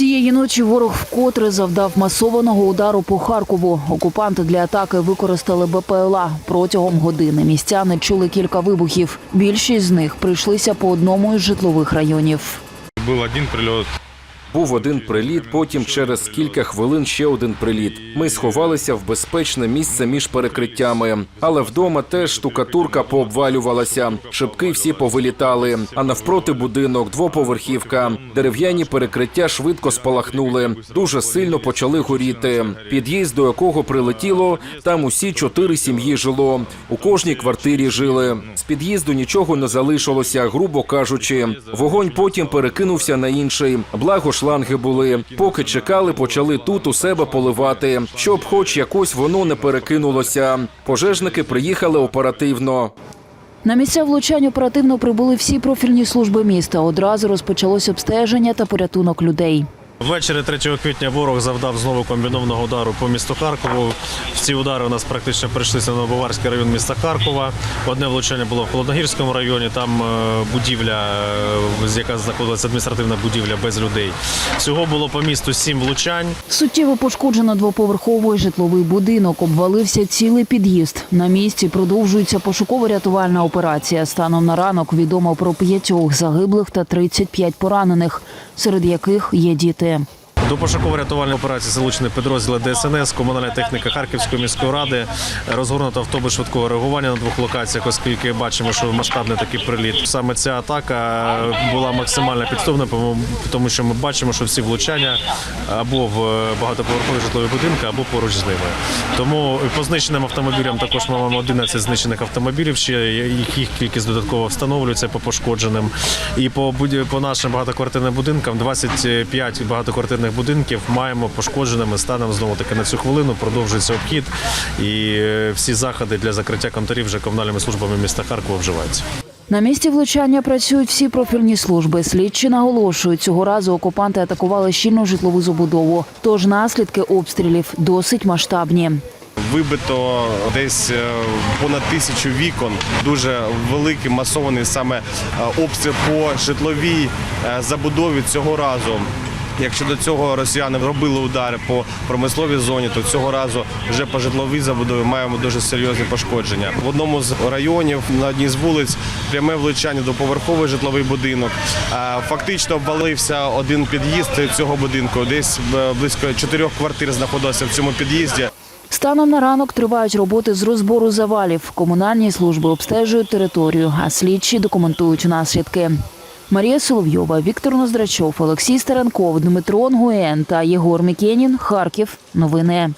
Цієї ночі ворог вкотре завдав масованого удару по Харкову. Окупанти для атаки використали БПЛА. Протягом години містяни чули кілька вибухів. Більшість з них прийшлися по одному із житлових районів. Був один прилет. Був один приліт, потім через кілька хвилин ще один приліт. Ми сховалися в безпечне місце між перекриттями. Але вдома теж штукатурка пообвалювалася, шибки всі повилітали. А навпроти будинок, двоповерхівка. Дерев'яні перекриття швидко спалахнули. Дуже сильно почали горіти. Під'їзд, до якого прилетіло, там усі чотири сім'ї жило. У кожній квартирі жили. З під'їзду нічого не залишилося, грубо кажучи. Вогонь потім перекинувся на інший. Благо шланги були. Поки чекали, почали тут у себе поливати, щоб хоч якось воно не перекинулося. Пожежники приїхали оперативно. На місця влучань оперативно прибули всі профільні служби міста. Одразу розпочалось обстеження та порятунок людей. Ввечері 3 квітня ворог завдав знову комбінованого удару по місту Харкову. В ці удари у нас практично прийшлися на Баварський район міста Харкова. Одне влучання було в Холодногірському районі. Там е, будівля, е, з яка знаходилася адміністративна будівля без людей. Всього було по місту сім влучань. Суттєво пошкоджено двоповерховий житловий будинок. Обвалився цілий під'їзд. На місці продовжується пошуково-рятувальна операція. Станом на ранок відомо про п'ятьох загиблих та 35 поранених, серед яких є діти. До пошуково-рятувальної операції залучені підрозділи ДСНС, комунальна техніка Харківської міської ради, розгорнуто автобус швидкого реагування на двох локаціях, оскільки бачимо, що масштабний такий приліт. Саме ця атака була максимально підступна, тому що ми бачимо, що всі влучання або в багатоповерхові житлові будинки, або поруч з ними. Тому по знищеним автомобілям також маємо 11 знищених автомобілів. Ще їх кількість додатково встановлюється по пошкодженим. І по по нашим багатоквартирним будинкам 25 багатоквартирних будинків маємо пошкодженими станом знову таки на цю хвилину. Продовжується обхід і е, всі заходи для закриття конторів вже комунальними службами міста Харкова вживаються. На місці влучання працюють всі профільні служби. Слідчі наголошують, цього разу окупанти атакували щільну житлову забудову. Тож наслідки обстрілів досить масштабні. Вибито десь е, понад тисячу вікон. Дуже великий масований саме е, обстріл по житловій забудові цього разу. Якщо до цього росіяни робили удари по промисловій зоні, то цього разу вже по житловій забудові маємо дуже серйозні пошкодження. В одному з районів на одній з вулиць пряме влучання до поверховий житловий будинок. Фактично обвалився один під'їзд цього будинку. Десь е, близько чотирьох квартир знаходилося в цьому під'їзді. Станом на ранок тривають роботи з розбору завалів. Комунальні служби обстежують територію, а слідчі документують наслідки. Марія Соловйова, Віктор Ноздрачов, Олексій Старенков, Дмитро Нгуєн та Єгор Мікенін. Харків. Новини.